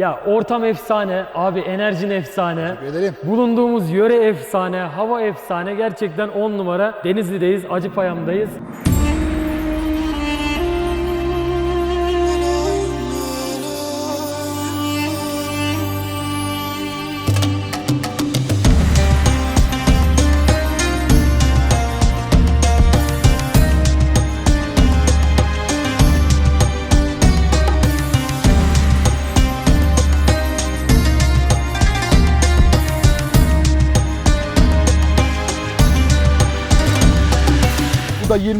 Ya ortam efsane, abi enerjin efsane. Ederim. Bulunduğumuz yöre efsane, hava efsane. Gerçekten 10 numara. Denizli'deyiz, Acıpayam'dayız.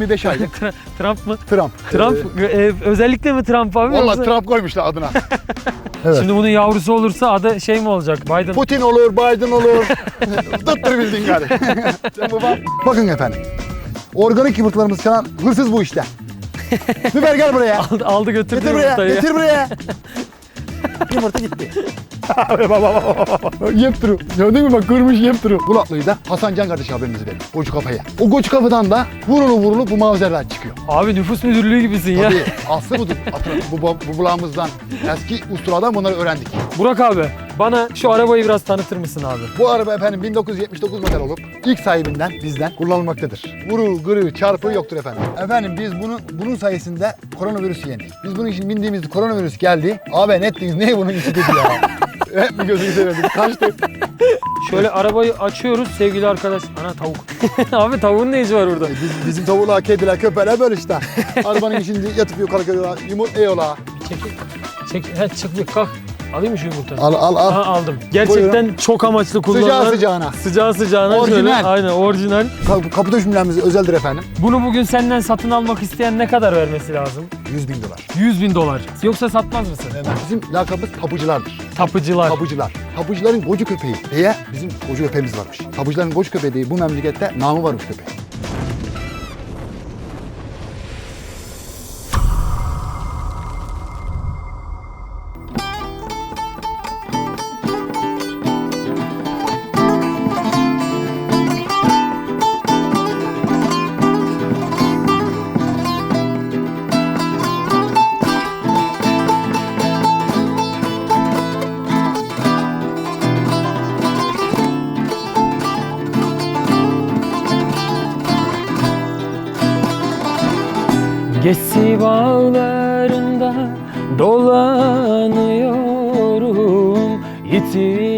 25 aylık Tra- Trump mı? Trump. Trump, e, özellikle mi Trump abi? Ee, Valla yoksa- Trump koymuşlar adına. evet. Şimdi bunun yavrusu olursa adı şey mi olacak? Biden. Putin olur, Biden olur. Tuttur bildiğin gari. Sen. Bakın efendim. Organik yumurtalarımız çalan hırsız bu işte. Biber gel buraya. aldı, aldı götürdü Getir buraya, yumurtayı. getir buraya. Yumurta gitti. Yep duru. Gördün mü bak kırmış yep duru. Kulaklıyı da Hasan Can kardeş abimizi verin. Koçu kafaya. O koçu kafadan da vurulu vurulu bu mavzerler çıkıyor. Abi nüfus müdürlüğü gibisin ya. Tabii aslı budur. Bu, bu, bu bulağımızdan eski ustalardan bunları öğrendik. Burak abi bana şu arabayı biraz tanıtır mısın abi? Bu araba efendim 1979 model olup ilk sahibinden bizden kullanılmaktadır. Vuru, gırı, çarpı yoktur efendim. Efendim biz bunun bunun sayesinde koronavirüsü yendik. Biz bunun için bindiğimizde koronavirüs geldi. Abi ne ettiniz? Ne bunun içi dedi ya. Hep gözünü seveyim? Kaçtı. Şöyle arabayı açıyoruz sevgili arkadaş. Ana tavuk. abi tavuğun ne işi var burada? Biz, bizim tavuklar, kediler, köpekler böyle işte. Arabanın içinde yatıp yukarı görüyorlar. Yumurta yiyorlar. Çekil. Çek. He, çık bir kalk. Alayım mı şu yumurtayı? Al al al. Aha, aldım. Gerçekten çok amaçlı kullanılan. Sıcağı sıcağına. Sıcağı sıcağına. Orijinal. Şöyle, aynen orijinal. Kap- Kapı döşümlerimiz özeldir efendim. Bunu bugün senden satın almak isteyen ne kadar vermesi lazım? 100 bin dolar. 100 bin dolar. Yoksa satmaz mısın? Bizim lakabımız tapuculardır. Tapıcılar. Tabucular. Tabucuların kocu köpeği diye bizim kocu köpeğimiz varmış. Tabucuların kocu köpeği diye bu memlekette namı varmış köpeği. Gesi bağlarında dolanıyorum Yitirdim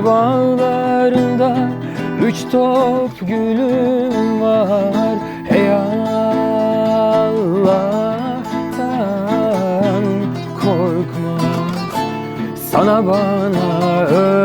Gesi bağlarında üç top gülüm var. Ey Allah'tan korkmaz Sana bana ölüm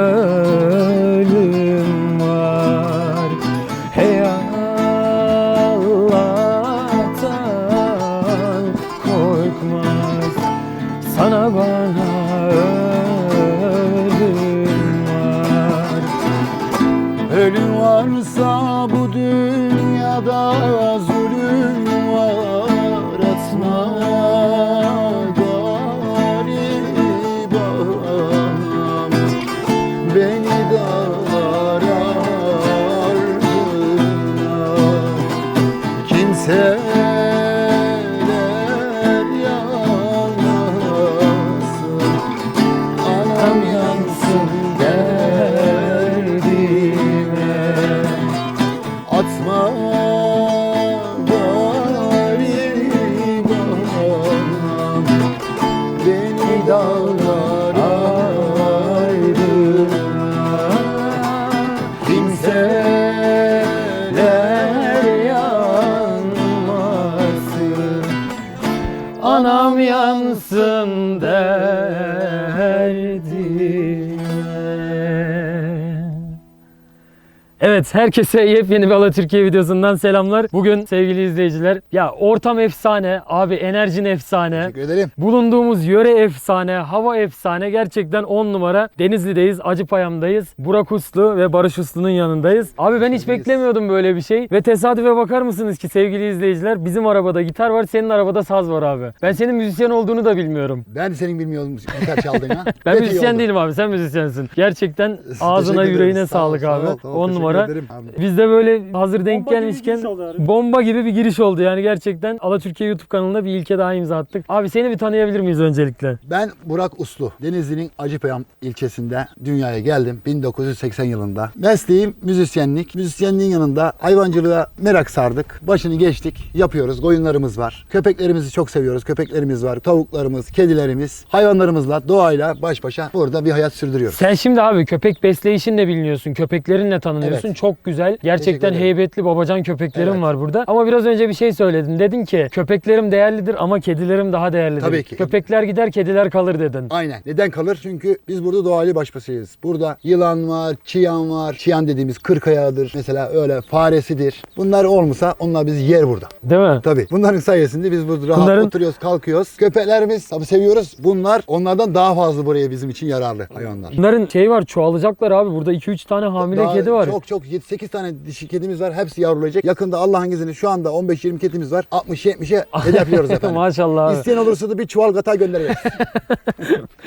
Evet herkese yepyeni bir Ala Türkiye videosundan selamlar. Bugün sevgili izleyiciler ya ortam efsane, abi enerjin efsane. Teşekkür ederim. Bulunduğumuz yöre efsane, hava efsane. Gerçekten 10 numara. Denizli'deyiz, Acıpayam'dayız. Burak Uslu ve Barış Uslu'nun yanındayız. Abi ben hiç beklemiyordum böyle bir şey. Ve tesadüfe bakar mısınız ki sevgili izleyiciler? Bizim arabada gitar var, senin arabada saz var abi. Ben senin müzisyen olduğunu da bilmiyorum. Ben senin bilmiyorum gitar çaldığını. Ben müzisyen değilim abi, sen müzisyensin. Gerçekten ağzına yüreğine. Sağ ol, sağlık sağ abi. ol. Tamam, 10 numara. Abi. Biz de böyle hazır denk Bomba gibi gelmişken abi. bomba gibi bir giriş oldu yani gerçekten. Ala Türkiye YouTube kanalında bir ilke daha imza attık. Abi seni bir tanıyabilir miyiz öncelikle? Ben Burak Uslu. Denizli'nin Acıpayam ilçesinde dünyaya geldim 1980 yılında. Mesleğim müzisyenlik. Müzisyenliğin yanında hayvancılığa merak sardık. Başını geçtik. Yapıyoruz. Koyunlarımız var. Köpeklerimizi çok seviyoruz. Köpeklerimiz var. Tavuklarımız, kedilerimiz. Hayvanlarımızla, doğayla baş başa burada bir hayat sürdürüyoruz. Sen şimdi abi köpek besleyişinle biliniyorsun. Köpeklerinle tanınıyorsun. Evet. Çok güzel. Gerçekten heybetli babacan köpeklerim Evet. var burada. Ama biraz önce bir şey söyledin. Dedin ki köpeklerim değerlidir ama kedilerim daha değerlidir. Tabii ki. Köpekler gider kediler kalır dedin. Aynen. Neden kalır? Çünkü biz burada doğayla baş başayız. Burada yılan var, çiyan var. Çiyan dediğimiz kırk ayağıdır. Mesela öyle faresidir. Bunlar olmasa onlar bizi yer burada. Değil mi? Tabii. Bunların sayesinde biz burada rahat Bunların- oturuyoruz, kalkıyoruz. Köpeklerimiz tabii seviyoruz. Bunlar onlardan daha fazla buraya bizim için yararlı hayvanlar. Bunların şey var çoğalacaklar abi. Burada 2-3 tane hamile Daha kedi var. Çok çok 7-8 tane dişi kedimiz var. Hepsi yavrulayacak. Yakında Allah'ın izniyle şu anda 15-20 kedimiz var. 60-70'e hedefliyoruz efendim. Maşallah abi. İsteyen olursa da bir çuval gata göndeririz.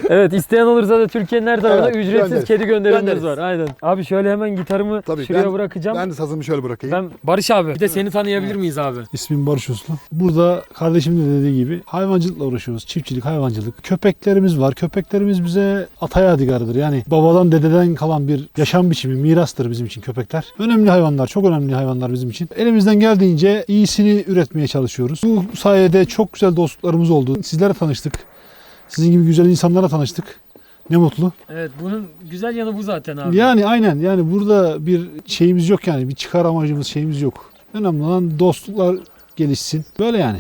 Evet isteyen olursa da Türkiye'nin her tarafına Evet, ücretsiz göndeririz. kedi gönderimimiz var. Aynen. Abi şöyle hemen gitarımı Tabii şuraya ben- bırakacağım. Ben de sazımı şöyle bırakayım. Ben Barış abi bir de seni tanıyabilir miyiz abi? İsmim Barış Uslu. Burada kardeşimin de dediği gibi hayvancılıkla uğraşıyoruz. Çiftçilik, hayvancılık. Köpeklerimiz var. Köpeklerimiz bize ata yadigarıdır. Yani babadan dededen kalan bir yaşam biçimi, mirastır bizim için köpekler. Önemli hayvanlar, çok önemli hayvanlar bizim için. Elimizden geldiğince iyisini üretmeye çalışıyoruz. Bu sayede çok güzel dostluklarımız oldu. Sizlerle tanıştık. Sizin gibi güzel insanlarla tanıştık. Ne mutlu. Evet bunun güzel yanı bu zaten abi. Yani aynen yani burada bir şeyimiz yok yani bir çıkar amacımız şeyimiz yok. Önemli olan dostluklar gelişsin. Böyle yani.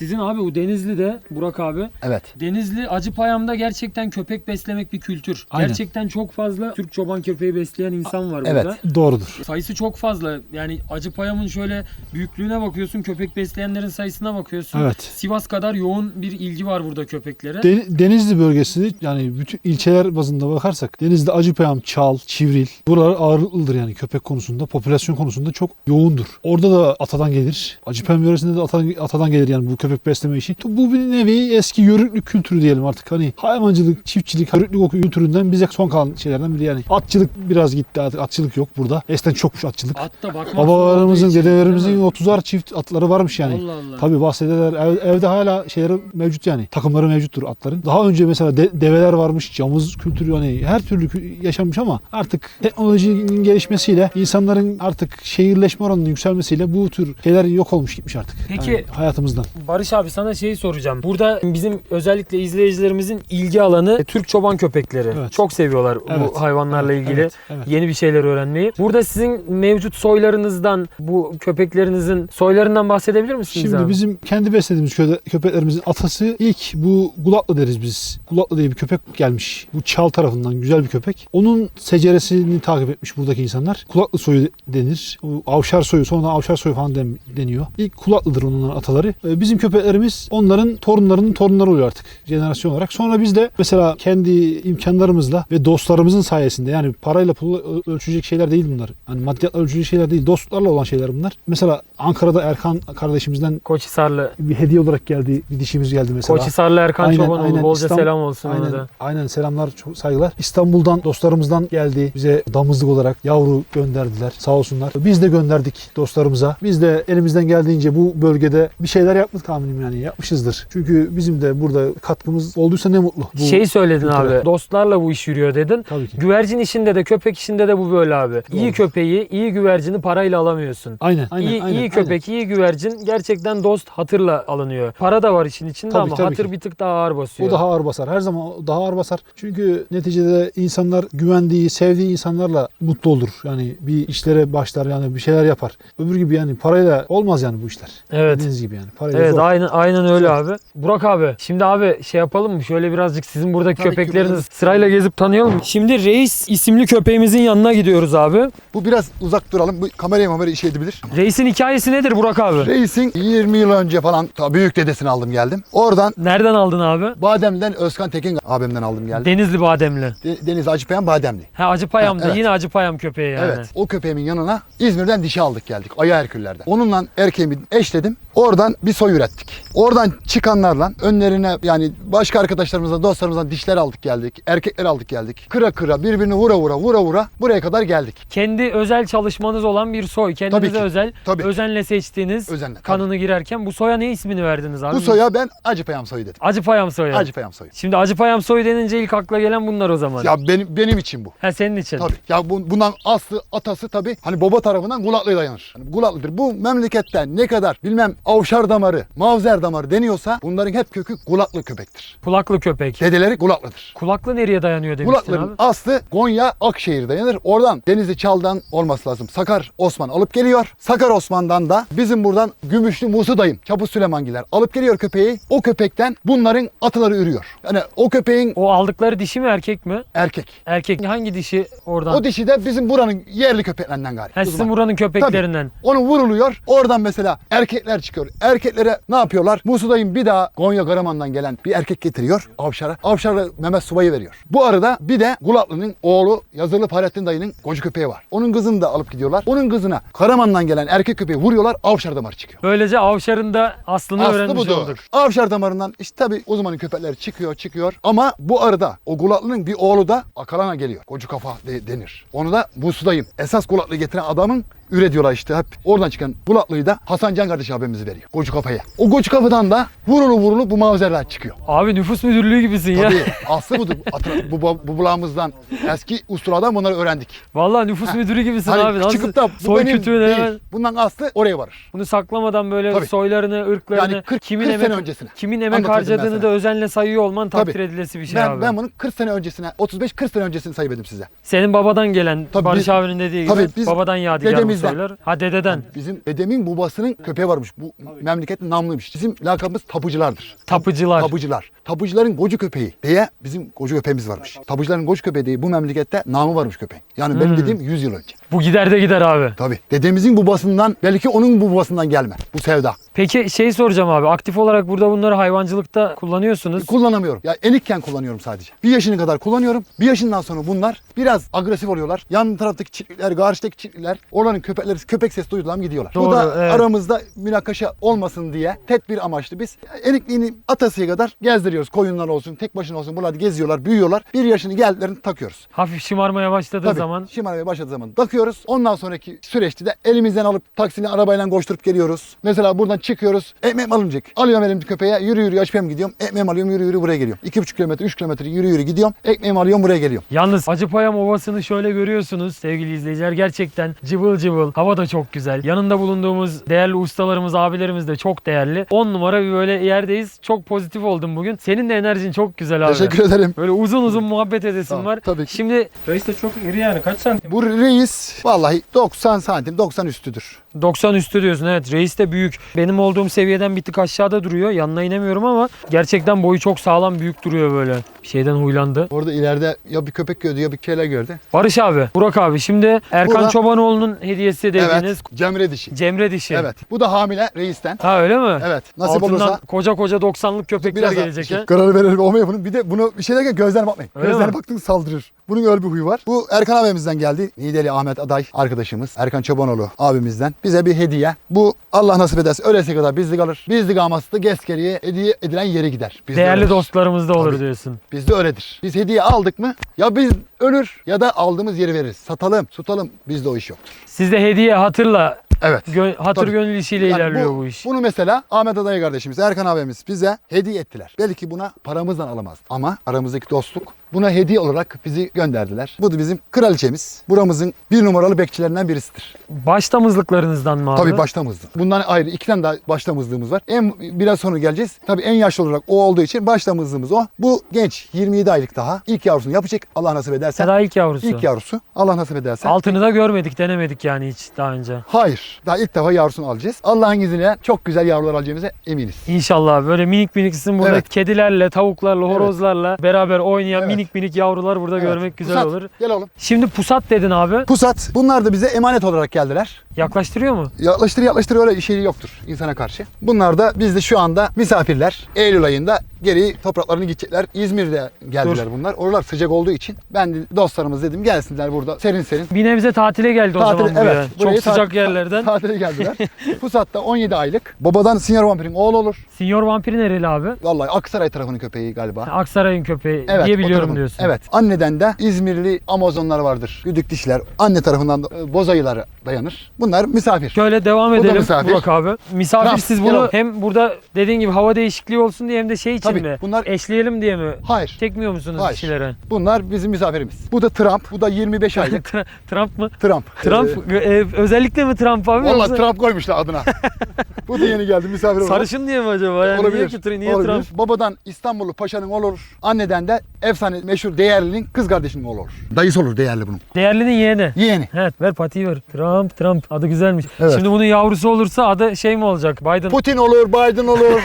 Sizin abi bu Denizli'de Burak abi. Evet. Denizli Acıpayam'da gerçekten köpek beslemek bir kültür. Aynen. Gerçekten çok fazla Türk çoban köpeği besleyen insan var Evet. burada. Doğrudur. Sayısı çok fazla. Yani Acıpayam'ın şöyle büyüklüğüne bakıyorsun, köpek besleyenlerin sayısına bakıyorsun. Evet. Sivas kadar yoğun bir ilgi var burada köpeklere. Den- Denizli bölgesi yani bütün ilçeler bazında bakarsak Denizli, Acıpayam, Çal, Çivril buralar ağırlıklıdır yani köpek konusunda, popülasyon konusunda çok yoğundur. Orada da atadan gelir. Acıpayam yöresinde de atadan, atadan gelir yani bu köpek besleme işi. Bu bir nevi eski yörüklük kültürü diyelim artık. Hani hayvancılık, çiftçilik, yörüklük kültüründen bize son kalan şeylerden biri yani. Atçılık biraz gitti artık. Atçılık yok burada. Eskiden çokmuş atçılık. Atta bakmak Babalarımızın, dedelerimizin değil mi? 30'ar çift atları varmış yani. Allah Allah. Tabii bahsederler. Ev- evde hala şeyleri mevcut yani. Takımları mevcuttur atların. Daha önce mesela de- develer varmış. Camız kültürü hani her türlü yaşanmış ama artık teknolojinin gelişmesiyle insanların artık şehirleşme oranının yükselmesiyle bu tür şeyler yok olmuş gitmiş artık. Peki- Yani hayatımızdan. Barış abi sana şeyi soracağım. Burada bizim özellikle izleyicilerimizin ilgi alanı Türk çoban köpekleri. Evet. Çok seviyorlar Evet. bu hayvanlarla Evet, ilgili evet, evet. yeni bir şeyler öğrenmeyi. Burada sizin mevcut soylarınızdan, bu köpeklerinizin soylarından bahsedebilir misiniz Şimdi abi? bizim kendi beslediğimiz köpeklerimizin atası ilk bu Gulatlı deriz biz. Gulatlı diye bir köpek gelmiş. Bu Çal tarafından güzel bir köpek. Onun seceresini takip etmiş buradaki insanlar. Kulaklı soyu denir. Avşar soyu sonra Avşar soyu falan den- deniyor. İlk Kulaklıdır onun ataları. Ee, Bizim köpek köpeklerimiz onların torunlarının torunları oluyor artık jenerasyon olarak. Sonra biz de mesela kendi imkanlarımızla ve dostlarımızın sayesinde yani parayla pulla ö- ölçecek şeyler değil bunlar. Hani maddiyatla ölçecek şeyler değil. Dostlarla olan şeyler bunlar. Mesela Ankara'da Erkan kardeşimizden Koçhisarlı. bir hediye olarak geldi. Bir dişimiz geldi mesela. Koçhisarlı Erkan Aynen, Çobanoğlu. aynen. Bolca İstanbul- selam olsun ona Aynen, da. aynen selamlar çok saygılar. İstanbul'dan dostlarımızdan geldi. Bize damızlık olarak yavru gönderdiler. Sağ olsunlar. Biz de gönderdik dostlarımıza. Biz de elimizden geldiğince bu bölgede bir şeyler yaptık tahminim yani yapmışızdır. Çünkü bizim de burada katkımız olduysa ne mutlu. Bu, Şey söyledin kültüre. abi. Dostlarla bu iş yürüyor dedin. Tabii ki. Güvercin işinde de köpek işinde de bu böyle abi. İyi köpeği, iyi güvercini parayla alamıyorsun. Aynen, aynen, iyi, aynen, iyi köpek, iyi güvercin gerçekten dost hatırla alınıyor. Para da var işin içinde Tabii, ama tabii hatır ki. bir tık daha ağır basıyor. O daha ağır basar. Her zaman daha ağır basar. Çünkü neticede insanlar güvendiği, sevdiği insanlarla mutlu olur. Yani bir işlere başlar yani bir şeyler yapar. Öbür gibi yani parayla olmaz yani bu işler. Evet. Dediğiniz gibi yani. Parayla Evet aynen aynen öyle Zor. abi. Burak abi şimdi abi şey yapalım mı? Şöyle birazcık sizin burada Tabii köpekleriniz buyurun. sırayla gezip tanıyalım mı? Şimdi Reis isimli köpeğimizin yanına gidiyoruz abi. Bu biraz uzak duralım. Bu kamerayı kamerayı işe edebilir. Reis'in hikayesi nedir Burak abi? Racing 20 yıl önce falan ta büyük dedesini aldım geldim. Oradan Nereden aldın abi? Badem'den Özkan Tekin abimden aldım geldim. Denizli Bademli. De- Deniz Acıpayan Bademli. Ha Acıpayam'da Ha, evet. yine Acıpayam köpeği yani. Evet. O köpeğimin yanına İzmir'den dişi aldık geldik. Aya Herküller'den. Onunla erkeğimi eşledim. Oradan bir soy ürettik. Oradan çıkanlarla önlerine yani başka arkadaşlarımızla dostlarımızla dişler aldık geldik. Erkekler aldık geldik. Kıra kıra birbirini vura vura vura vura buraya kadar geldik. Kendi özel çalışmanız olan bir soy. Kendinize Tabii ki. özel, Tabii. özenle seçtiğiniz, Özenle, tabii. kanını girerken bu soya ne ismini verdiniz abi? Bu soya ben Acıpayam soyu dedim. Acıpayam soyu. Acıpayam soyu. Şimdi Acıpayam soyu denince ilk akla gelen bunlar o zaman. Ya benim benim için bu. Ha senin için. Tabii. Ya bu, bundan aslı atası tabii hani baba tarafından Gulatlı'ya dayanır. Hani Gulatlı'dır. Bu memlekette ne kadar bilmem avşar damarı, mavzer damarı deniyorsa bunların hep kökü Gulatlı köpektir. Kulaklı köpek. Dedeleri Gulatlı'dır. Kulaklı nereye dayanıyor demiştin Gulatlı'nın abi? aslı Konya Akşehir dayanır. Oradan Denizli Çal'dan olması lazım. Sakar Osman alıp geliyor. Sakar Osman'dan da bizim buradan Gümüşlü Musu dayım, Çapuz Süleymangiler alıp geliyor köpeği. O köpekten bunların atıları ürüyor. Yani o köpeğin O aldıkları dişi mi erkek mi? erkek. Erkek. Hangi dişi oradan? O dişi de bizim buranın yerli köpeklerinden galiba. ha, sizin buranın köpeklerinden. Onu vuruluyor. Oradan mesela erkekler çıkıyor. Erkeklere ne yapıyorlar? Musu dayım bir daha Konya Karaman'dan gelen bir erkek getiriyor Avşar'a. Avşar'a Mehmet Subay'ı veriyor. Bu arada bir de Gulatlı'nın oğlu Yazılı Fahrettin dayının koca köpeği var. Onun kızını da alıp gidiyorlar. Onun kızına Karaman'dan gelen erkek köpeği vuruyorlar. Avşar damarı çıkıyor. Böylece avşarın da aslını Aslı öğrenmiş budur. olduk. Avşar damarından işte tabi o zamanın köpekleri çıkıyor çıkıyor. Ama bu arada o Gulatlı'nın bir oğlu da Akalana geliyor. Koca kafa de- denir. Onu da Musudayım. Esas Gulatlı'yı getiren adamın üretiyorlar işte hep. Oradan çıkan Gulatlı'yı da Hasan Can kardeş abimiz veriyor. Koca kafaya. O koca kafadan da vurulu vurulu bu mavzerler çıkıyor. Abi nüfus müdürlüğü gibisin ya. Tabii aslı budur. Atı- bu, bu, bu bulağımızdan eski usturadan bunları öğrendik. Vallahi nüfus müdürü gibisin Hani abi. Çıkıp da bu soy benim kütüğüne değil. hemen Bundan aslı oraya varır. bunu saklamadan böyle Tabii. soylarını, ırklarını, Yani 40 kimin 40 emek sene öncesine. kimin emek ben harcadığını sana. da özenle sayıyor olman takdir Tabii. edilesi bir şey ben, abi. ben bunun 40 sene öncesine, 35-40 sene öncesini sayıverdim size. Senin babadan gelen Tabii Barış biz- abinin dediği gibi babadan yadigar bu soylar. Ha dededen. Bizim dedemin babasının köpeği varmış. Bu memleketin namlıymış. Bizim lakabımız tapıcılardır. Tapıcılar. Tapıcılar. Tapıcıların koca köpeği diye bizim koca köpeğimiz varmış. Tapıcıların koca köpeği diye bu memlekette namı varmış köpeğin. Yani Hmm. benim dediğim 100 yıl önce. Bu gider de gider abi. Tabii. Dedemizin babasından belki onun babasından gelme bu sevda. Peki şey soracağım abi. Aktif olarak burada bunları hayvancılıkta kullanıyorsunuz. Kullanamıyorum. Ya enikken kullanıyorum sadece. Bir yaşına kadar kullanıyorum. Bir yaşından sonra bunlar biraz agresif oluyorlar. Yan taraftaki çiftlikler, karşıdaki çiftlikler, oranın köpekleri köpek sesi duydular mı gidiyorlar. Bu Doğru, da evet. aramızda münakaşa olmasın diye tedbir amaçlı biz enikliğini atasıya kadar gezdiriyoruz. Koyunlar olsun, tek başına olsun. Bunlar geziyorlar, büyüyorlar. Bir yaşını geldiklerini takıyoruz. Hafif şımarmaya başladığı Tabii zaman şımarmaya başladığı zaman takıyoruz. Ondan sonraki süreçte de elimizden alıp taksiyle arabayla koşturup geliyoruz. Mesela buradan çıkıyoruz. Ekmeğim alınacak. Alıyorum elimde köpeğe yürü yürü açıp gidiyorum. Ekmeğimi alıyorum yürü yürü buraya geliyorum. 2,5 kilometre 3 kilometre yürü yürü gidiyorum. Ekmeğimi alıyorum buraya geliyorum. Yalnız Acıpayam Ovası'nı şöyle görüyorsunuz sevgili izleyiciler. Gerçekten cıvıl cıvıl. Hava da çok güzel. Yanında bulunduğumuz değerli ustalarımız, abilerimiz de çok değerli. 10 numara bir böyle yerdeyiz. Çok pozitif oldum bugün. Senin de enerjin çok güzel abi. Teşekkür ederim. Böyle uzun uzun muhabbet edesin Tamam, var. tabii ki. Şimdi Reis de çok iri yani kaç santim? Bu reis vallahi 90 santim 90 üstüdür. 90 üstü diyorsun evet. Reis de büyük. Benim olduğum seviyeden bir tık aşağıda duruyor. Yanına inemiyorum ama gerçekten boyu çok sağlam büyük duruyor böyle. Bir şeyden huylandı. Orada ileride ya bir köpek gördü ya bir şeyler gördü. Barış abi, Burak abi şimdi Erkan Burada- Çobanoğlu'nun hediyesi dediğiniz Evet. Cemre dişi. Cemre dişi. Evet. Bu da hamile reisten. Ha öyle mi? Evet. Nasip Altından olursa koca koca 90'lık köpekler biraz gelecek şey, ha. karar verelim olmuyor bunun. Bir de bunu bir şey derken gözlerine bakmayın. Öyle gözlerine mi? baktığınız saldırır. Bunun öyle bir huyu var. Bu Erkan abimizden geldi. Nideli Ahmet Aday arkadaşımız. Erkan Çobanoğlu abimizden. Bize bir hediye. Bu Allah nasip ederse ölese kadar bizde kalır. Bizde kalması da geskeriye hediye edilen yere gider. Bizde Değerli öyledir. dostlarımız da olur Tabii. diyorsun. Bizde öyledir. Biz hediye aldık mı ya biz ölür ya da aldığımız yeri veririz. Satalım, tutalım. Bizde o iş yoktur. Sizde hediye hatırla, Evet. gö- hatır Tabii. gönül işiyle Yani ilerliyor bu, iş. Bunu mesela Ahmet Aday kardeşimiz, Erkan abimiz bize hediye ettiler. Belki buna paramızdan alamazdı. Ama aramızdaki dostluk buna hediye olarak bizi gönderdiler. Bu da bizim kraliçemiz. Buramızın bir numaralı bekçilerinden birisidir. Baş damızlıklarınızdan mı abi? Tabii baştamızdı. Bundan ayrı iki tane daha baştamızlığımız var. En biraz sonra geleceğiz. Tabii en yaşlı olarak o olduğu için baştamızlığımız o. Bu genç 27 aylık daha. İlk yavrusunu yapacak Allah nasip ederse. Seda ilk yavrusu. İlk yavrusu Allah nasip ederse. Altını da görmedik, denemedik yani hiç daha önce. Hayır. Daha ilk defa yavrusunu alacağız. Allah'ın izniyle çok güzel yavrular alacağımıza eminiz. İnşallah böyle minik minik sizin burada Evet. kedilerle, tavuklarla, horozlarla beraber oynayan Evet. minik minik yavrular burada görmek güzel Pusat, olur. Gel oğlum. Şimdi pusat dedin abi. Pusat. Bunlar da bize emanet olarak geldiler. Yaklaştırıyor mu? Yaklaştır yaklaştır öyle şey yoktur insana karşı. Bunlar da bizde şu anda misafirler. Eylül ayında geri topraklarını gidecekler. İzmir'de geldiler bunlar. Oralar sıcak olduğu için ben de dostlarımız dedim gelsinler burada serin serin. Bir nebze tatile geldi o Tatile- zaman buraya. evet, Çok sıcak yerlerden. Tatile geldiler. Pusat da 17 aylık. Babadan Sinyor Vampir'in oğlu olur. Sinyor vampiri nereli abi? Vallahi Aksaray tarafının köpeği galiba. Aksaray'ın köpeği Evet, diye o biliyorum diyorsun. Evet. Anneden de İzmirli Amazonlar vardır. Güdük dişler. Anne tarafından da e, bozayıları dayanır. Bunlar misafir. Şöyle devam da edelim misafir. Burak abi. Misafir Tamam, siz gel bunu hem burada dediğin gibi hava değişikliği olsun diye hem de şey için Tabii, mi? bunlar- Eşleyelim diye mi? Hayır. Çekmiyor musunuz Hayır. dişilere? Bunlar bizim misafirimiz. Bu da Trump. Bu da 25 aylık. Trump mı? Trump. Trump e, özellikle mi Trump abi? Valla Trump koymuşlar adına. Bu da yeni geldi misafir olarak. Sarışın diye mi acaba? Yani Olabilir. Niye, ki, niye olabilir. Trump? Babadan İstanbullu paşanın olur. Anneden de efsane meşhur değerlinin kız kardeşinin oğlu olur. Dayısı olur değerli bunun. Değerlinin yeğeni. Yeğeni. Evet ver patiyi ver. Trump Trump adı güzelmiş. Evet. Şimdi bunun yavrusu olursa adı şey mi olacak? Biden. Putin olur, Biden olur.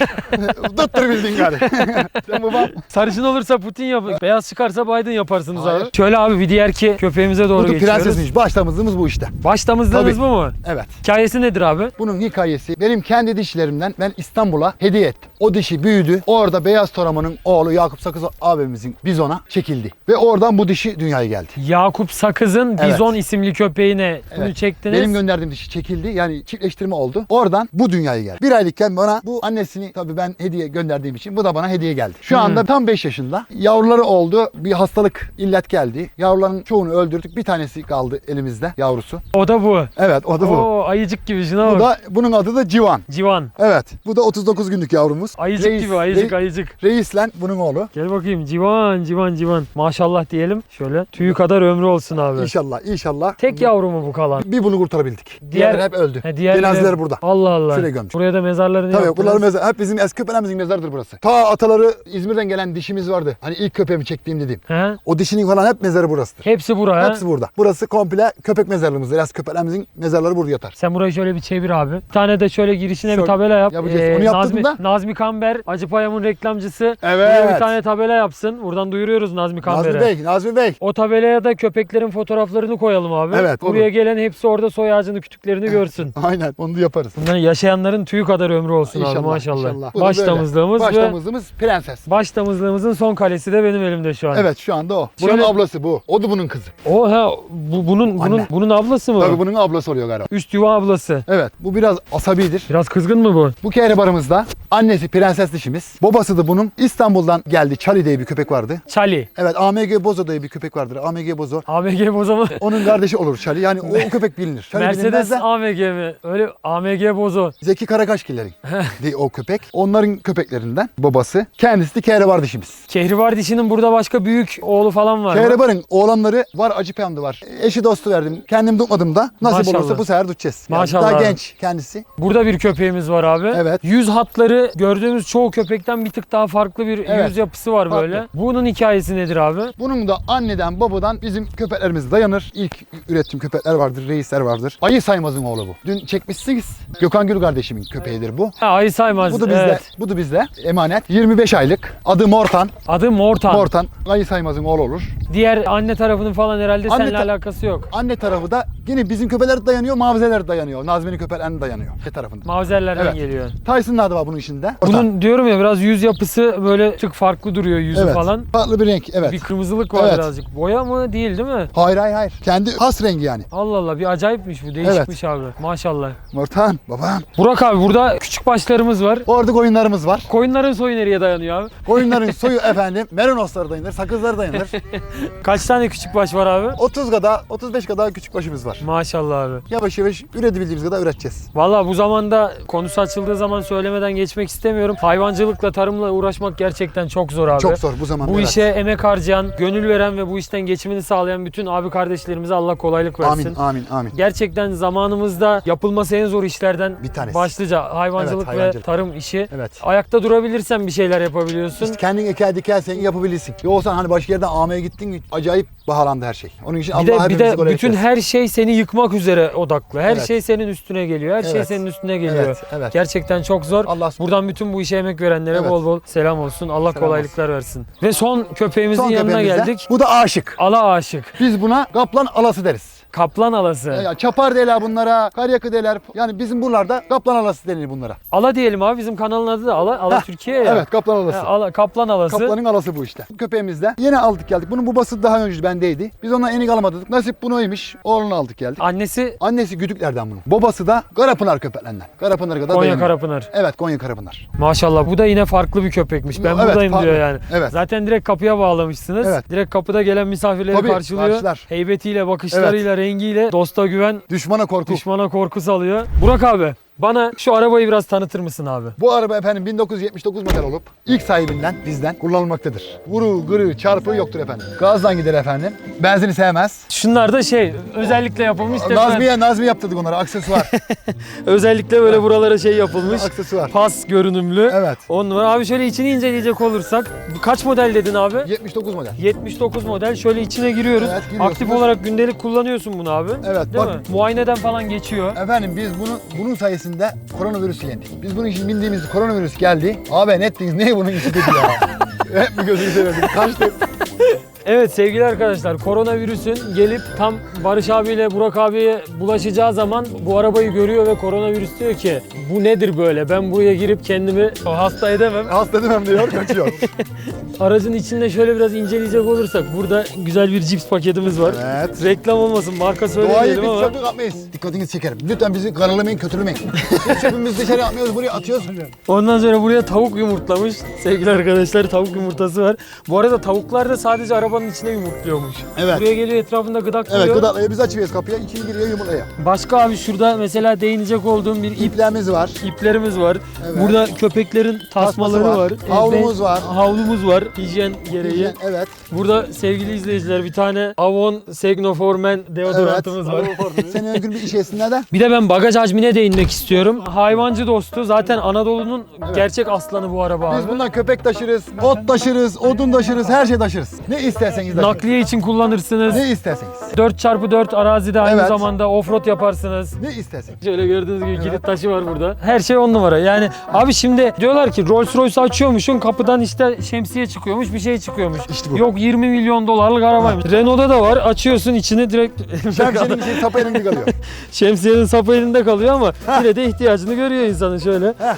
Tuttur bildin gari. Sen babam. Sarışın olursa Putin yap. Beyaz çıkarsa Biden yaparsınız Hayır. abi. Şöyle abi bir diğer ki köpeğimize doğru da geçiyoruz. prensesmiş. Başlamızlığımız bu işte. Baş damızlığınız bu mu? Evet. Hikayesi nedir abi? Bunun hikayesi benim kendi dişlerimden ben İstanbul'a hediye ettim. O dişi büyüdü. Orada Beyaz Toraman'ın oğlu Yakup Sakız abimizin bizona çekildi. Ve oradan bu dişi dünyaya geldi. Yakup Sakız'ın Evet. Bizon isimli köpeğine bunu Evet. çektiniz. Benim gönderdiğim dişi çekildi. Yani çiftleştirme oldu. Oradan bu dünyaya geldi. Bir aylıkken bana bu annesini tabii ben hediye gönderdiğim için bu da bana hediye geldi. Şu Hmm. anda tam 5 yaşında. Yavruları oldu. Bir hastalık illet geldi. Yavruların çoğunu öldürdük. Bir tanesi kaldı elimizde yavrusu. O da bu. Evet o da bu. Oo ayıcık gibi şuna Bu da bunun adı da Civan. Civan. Evet. Bu da 39 günlük yavrumuz. Ayıcık Reis- gibi ayıcık Re- ayıcık. Reislen bunun oğlu. Gel bakayım civan civan civan. Maşallah diyelim. Şöyle tüyü kadar ömrü olsun abi. İnşallah inşallah. Tek yavru mu bu kalan? Bir bunu kurtarabildik. Diğer- hep öldü. He, diğerleri- Cenazeleri burada. Allah Allah. Şuraya gömmüş. Buraya da mezarlarını Tabii yaptınız. bunlar mezar. Hep bizim eski köpeğimizin mezarıdır burası. Ta ataları İzmir'den gelen dişimiz vardı. Hani ilk köpeğimi çektiğim dediğim. He? O dişinin falan hep mezarı burasıdır. Hepsi bura Hepsi burada. Burası komple köpek mezarlığımızdır. Eski köpeklerimizin mezarları burada yatar. Sen burayı şöyle bir çevir abi. Bir tane de şöyle girişine bir Şöyle tabela yap. Ee. Onu yaptırdın Nazmi, da. Nazmi Kamber, Acıpayam'ın reklamcısı. Evet. Buraya bir tane tabela yapsın. Buradan duyuruyoruz Nazmi Kamber'e. Nazmi Bey, Nazmi Bey. O tabelaya da köpeklerin fotoğraflarını koyalım abi. Evet, Buraya olur. gelen hepsi orada soy ağacını kütüklerini görsün. Aynen onu da yaparız. Bunların yaşayanların tüyü kadar ömrü olsun abi maşallah. inşallah. Baş böyle. damızlığımız Baş ve damızlığımız prenses. baş damızlığımızın son kalesi de benim elimde şu an. Evet şu anda o. Bunun Şöyle- ablası bu. O da bunun kızı. O ha bu, bunun bunun Anne. bunun ablası mı? Tabii bunun ablası oluyor galiba. Üst yuva ablası. Evet bu biraz asabidir. Biraz kızgın mı bu? Bu kehribarımızda annesi prenses dişimiz. Babası da bunun İstanbul'dan geldi. Charlie diye bir köpek vardı. Çali. Evet AMG Bozo diye bir köpek vardır. AMG Bozo. AMG boza mı? Onun kardeşi olur Charlie. Yani o köpek bilinir. Charlie bilinmez Mercedes de AMG mi? Öyle AMG bozo. Zeki Karakaşgillerin diye o köpek. Onların köpeklerinden babası. Babası. Kendisi de kehribar dişimiz. Kehribar dişinin burada başka büyük oğlu falan var mı? Kehribar'ın oğlanları var acı peyamdı var. Eşi dostu verdim. Kendim tutmadım da. Nasip Maşallah. olursa bu sefer tutacağız. Maşallah Daha genç kendisi. Burada bir köpeğimiz var abi. Evet. Yüz hatları gördüğümüz çoğu köpekten bir tık daha farklı bir Evet. yüz yapısı var Farklı. böyle. Bunun hikayesi nedir abi? Bunun da anneden babadan bizim köpeklerimiz dayanır. İlk ürettiğim köpekler vardır, reisler vardır. Ayı Saymaz'ın oğlu bu. Dün çekmişsiniz. Gökhan Gül kardeşimin köpeğidir bu. Ha, ayı saymaz. Bu da bizde, Evet. bu da bizde. Emanet. 25 aylık. Adı Mortan. Adı Mortan. Mortan. Ayı Saymaz'ın oğlu olur. Diğer anne tarafının falan herhalde Anne seninle ta- alakası yok. Anne tarafı da yine bizim köpekler dayanıyor, mavizeler dayanıyor. Nazmi'nin köpeklerine dayanıyor. Ne tarafında. Mavzerlerden Evet. geliyor. Tyson'ın adı var bunun içinde. Mortan. Bunun diyorum ya biraz yüz yapısı böyle tık farklı duruyor yüzü evet. falan. Farklı bir renk. Evet. Bir kırmızılık var Evet. birazcık. Boya mı değil değil mi? Hayır hayır hayır. Kendi has rengi yani. Allah Allah bir acayipmiş bu. Değişikmiş abi. Maşallah. Mortan babam. Burak abi burada küçük başlarımız var. Orada koyunlarımız var. Koyunların soyu nereye dayanıyor abi? Koyunların soyu efendim merinosları dayanır, sakızları dayanır. Kaç tane küçük baş var abi? 30 kadar, 35 kadar küçük başımız var. Maşallah abi. Yavaş yavaş üretebildiğimiz kadar üreteceğiz. Valla bu zamanda konusu açıldığı zaman söylemeden geçmek istemiyorum. Hayvancılıkla, tarımla uğraşmak gerçekten çok zor abi. Çok zor bu zamanda. Bu evet. işe emek harcayan, gönül veren ve bu işten geçimini sağlayan bütün abi kardeşlerimize Allah kolaylık versin. Amin, amin, amin. Gerçekten zamanımızda yapılması en zor işlerden Bir tanesi. başlıca hayvancılık, Evet, hayvancılık. ve tarım işi. Evet. Ayakta durabilirsen bir şeyler yapabiliyorsun. İşte kendin eker dikersen yapabilirsin. Yoksa hani başka yerden AM'ye gittin acayip bahalandı her şey. Onun için Bir Allah de bir de bütün her şey seni yıkmak üzere odaklı. Her Evet. şey senin üstüne geliyor. Her şey Evet. senin üstüne geliyor. Evet, evet. Gerçekten çok zor. Allah Buradan bütün bu işe emek verenlere Evet. bol bol selam olsun. Allah Selam kolaylıklar versin. Ve son köpeğimizin Son yanına geldik. Bu da aşık. Ala aşık. Biz buna kaplan alası deriz. Kaplan alası. Ya çapar derler bunlara, karyakı derler. Yani bizim buralarda kaplan alası denir bunlara. Ala diyelim abi bizim kanalın adı da Ala. Ala Heh, Türkiye ya. Evet kaplan alası. Ha, ala, kaplan alası. Kaplanın alası bu işte. Köpeğimiz de yeni aldık geldik. Bunun babası daha önce bendeydi. Biz ondan enik alamadık. Nasip bunuymuş. Oğlunu aldık geldik. Annesi Annesi güdüklerden bunun. Babası da Karapınar köpeklerinden. Karapınar kadar Konya dayanıyor. Karapınar. Evet Konya Karapınar. Maşallah bu da yine farklı bir köpekmiş. Ben Evet, buradayım farklı. diyor yani. Evet. Zaten direkt kapıya bağlamışsınız. Evet. Direkt kapıda gelen misafirleri Tabii, karşılıyor. karşılar. Heybetiyle, bakışlarıyla, rengiyle dosta güven, Düşmana korku. düşmana korku salıyor. Burak abi bana şu arabayı biraz tanıtır mısın abi? Bu araba efendim 1979 model olup ilk sahibinden bizden kullanılmaktadır. Vuru, gırı, çarpı yoktur efendim. Gazdan gider efendim. Benzini sevmez. Şunlar da şey özellikle yapılmış. tekrar- Nazmiye, Nazmi yaptırdık onlara aksesuar. Özellikle böyle buralara şey yapılmış. aksesuar. Pas görünümlü. Evet. On numara. Abi şöyle içini inceleyecek olursak. bu Kaç model dedin abi? 79 model. 79 model. Şöyle içine giriyoruz. Evet, giriyorsunuz. Aktif olarak gündelik kullanıyorsun bunu abi. Evet, Değil bak. mi? Muayeneden falan geçiyor. Efendim biz bunu bunun sayesinde koronavirüsü yendik. Biz bunun için bindiğimiz koronavirüs geldi. Abi ne ettiniz? Ne bunun işi dedi ya. Hep mi gözünü seveyim? Kaçtı. Evet sevgili arkadaşlar koronavirüsün gelip tam Barış abiyle Burak abiye bulaşacağı zaman bu arabayı görüyor ve koronavirüs diyor ki bu nedir böyle ben buraya girip kendimi hasta edemem. Hasta demem diyor, kaçıyor. Aracın içinde şöyle biraz inceleyecek olursak burada güzel bir cips paketimiz var. Evet. Reklam olmasın marka Doğayı söylemeyelim biz ama çöplük atmayız. Dikkatinizi çekerim. Lütfen bizi karalamayın, kötülemeyin. biz çöpümüzü dışarı atmıyoruz, buraya atıyoruz. ondan sonra buraya tavuk yumurtlamış. Sevgili arkadaşlar tavuk yumurtası var. Bu arada tavuklar da sadece arabanın içine yumurtluyormuş. Evet. Buraya geliyor etrafında gıdak Evet, gıdaklaya biz açıyoruz kapıya, içini giriyor yumurtaya. Başka abi şurada mesela değinecek olduğum bir ip İplerimiz var. iplerimiz var. Evet. Burada köpeklerin tasmaları var. var. Havlumuz var. Havlumuz var hijyen gereği. Evet. Burada sevgili izleyiciler bir tane Avon Segnoformen deodorantımız var. Senin önkün bir iş yesinler de. Bir de ben bagaj hacmine değinmek istiyorum. Hayvancı dostu zaten Anadolu'nun gerçek aslanı bu araba Biz abi. bundan köpek taşırız, ot taşırız, odun taşırız, her şey taşırız. Ne isterseniz. Nakliye için kullanırsınız. Ne isterseniz. 4x4 arazide aynı Evet. zamanda offroad yaparsınız. Ne isterseniz. Şöyle gördüğünüz gibi kilit taşı var burada. Her şey on numara. Yani abi şimdi diyorlar ki Rolls Royce açıyormuşsun kapıdan işte şemsiye çıkıyormuş bir şey çıkıyormuş. İşte bu. Yok 20 milyon dolarlık arabaymış. Renault'da da var. Açıyorsun içini direkt Şemsiyenin içi sapı elinde kalıyor. şemsiyenin sapı elinde kalıyor ama yine de ihtiyacını görüyor insanın şöyle. Heh.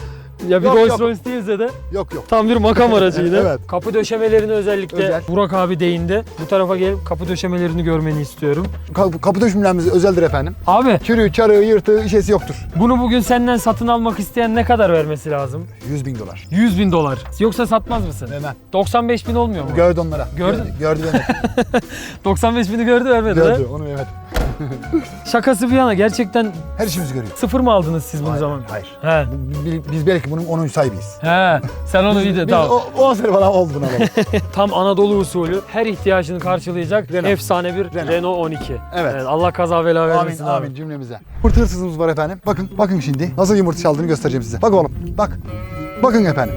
Ya bir Yok, Rolls yok. Royce değilse de Yok yok. tam bir makam aracı yine. Evet. Kapı döşemelerini özellikle Özel. Burak abi değindi. Bu tarafa gelip kapı döşemelerini görmeni istiyorum. Kapı, kapı döşümlerimiz özeldir efendim. Abi Çürüğü, çarığı, yırtığı, işesi yoktur. bunu bugün senden satın almak isteyen ne kadar vermesi lazım? 100 bin dolar. 100 bin dolar. Yoksa satmaz mısın? Hemen. 95 bin olmuyor mu? Gördü onlara. Gördün. Gördü, gördü Mehmet. 95 bini gördü vermedi. gördü onu Mehmet. Şakası bir yana gerçekten Her işimizi görüyor. sıfır mı aldınız siz bunu Hayır, zaman? Hayır. He. Biz, biz belki bunun 10. sahibiyiz. He. Sen onu video Biz tamam. o, 10 sene falan oldu buna. Tam Anadolu usulü her ihtiyacını karşılayacak Renault. efsane bir Renault. Renault 12. Evet. Allah kaza bela amin vermesin abi. amin cümlemize. Yumurta hırsızımız var efendim. Bakın bakın şimdi nasıl yumurta çaldığını göstereceğim size. Bak oğlum bak. Bakın efendim.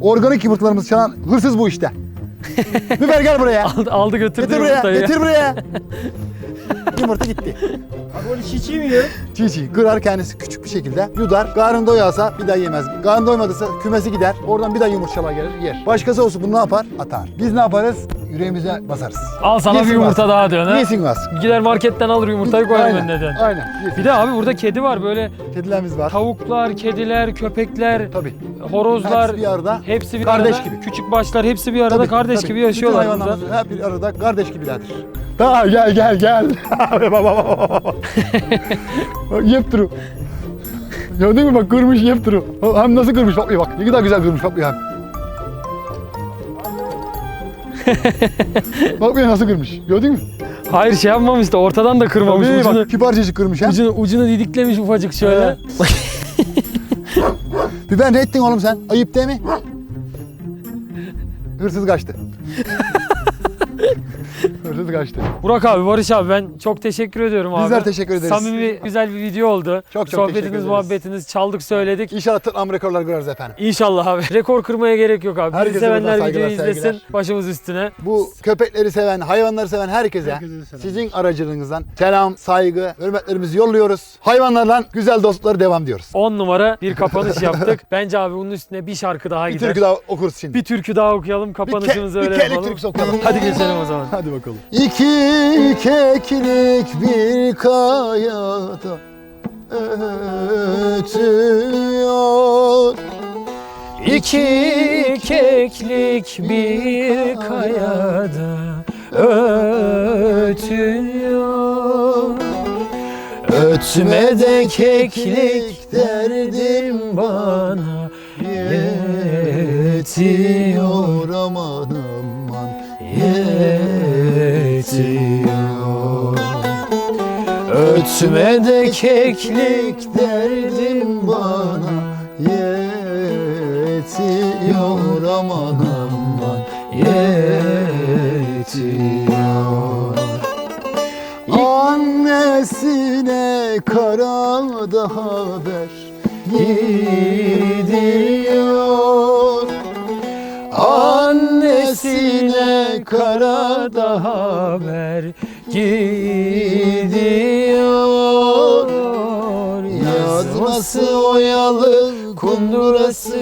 Organik yumurtalarımızı çalan hırsız bu işte. Biber gel buraya. Aldı, aldı götürdü Getir buraya. yumurtayı. Getir buraya. Yumurta gitti. Abi onu çiğ çiğ mi yiyor? Çiğ çiğ kırar kendisi küçük bir şekilde yudar. Karnı doyarsa bir daha yemez. Karnı doymadıysa kümesi gider. Oradan bir daha yumurtalar gelir yer. Başkası olsa bunu ne yapar? Atar. Biz ne yaparız? Yüreğimize basarız. Al sana bir Yesin yumurta bas. daha diyorsun ha. Yesin bas. Gider marketten alır yumurtayı koyar Aynen, önüne. Aynen. Yesin. Bir de abi burada kedi var böyle Kedilerimiz var. tavuklar, kediler, köpekler, Tabii. horozlar. Hepsi bir arada. Hepsi bir Kardeş arada. gibi. Küçük başlar hepsi bir arada Tabii, kardeş tabii. gibi Bütün yaşıyorlar burada. hayvanlarımız hep bir arada kardeş gibilerdir. Daha gel gel gel. Yep duru. Gördün mü bak kırmış yep duru. Hem nasıl kırmış bak bak ne kadar güzel kırmış bak ya. bak ya nasıl kırmış. Gördün mü? Hayır şey yapmamış da ortadan da kırmamış. Tabii, ucunu, bak kibarcacık kırmış ha. ucunu, ucunu didiklemiş ufacık şöyle. Bir ben ne ettin oğlum sen? Ayıp değil mi? Hırsız kaçtı. Hırsız kaçtı. Burak abi, Barış abi ben çok teşekkür ediyorum abi. Bizler teşekkür ederiz. Samimi, güzel bir video oldu. Çok çok teşekkür Sohbetiniz, ederiz. muhabbetiniz, çaldık söyledik. İnşallah tırnağım rekorlar kırarız efendim. İnşallah abi. Rekor kırmaya gerek yok abi. Bizi Herkese sevenler buradan saygılar, videoyu izlesin. sevgiler. Başımız üstüne. Bu köpekleri seven, hayvanları seven herkese, Herkese selam. sizin aracılığınızdan selam, saygı, hürmetlerimizi yolluyoruz. Hayvanlarla güzel dostlukları devam diyoruz. 10 numara bir kapanış yaptık. Bence abi bunun üstüne bir şarkı daha Bir gider. türkü daha okuruz şimdi. Bir türkü daha okuyalım. Bir, ke- Kapanışımızı bir öyle kelek yapalım. türküsü okuyalım. Hadi geçelim o zaman. Hadi bakalım. İki keklik bir kayada ötüyor. İki keklik bir kayada ötüyor. Ötme de keklik derdim bana yetiyor aman aman yetiyor. Ötme de keklik derdim bana yetiyor aman aman yetiyor. Annesine karada haber gidiyor Annesine karada haber gidiyor. Yazması oyalı kundurası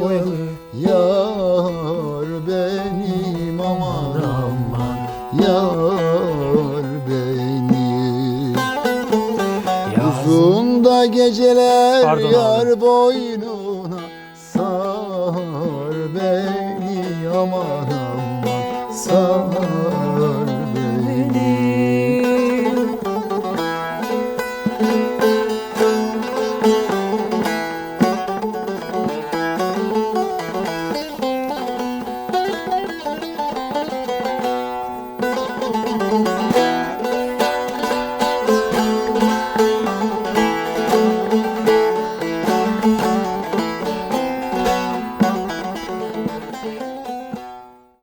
boyalı. Yar benim aman aman. Yar benim. Uzun da geceler Pardon yar boynuna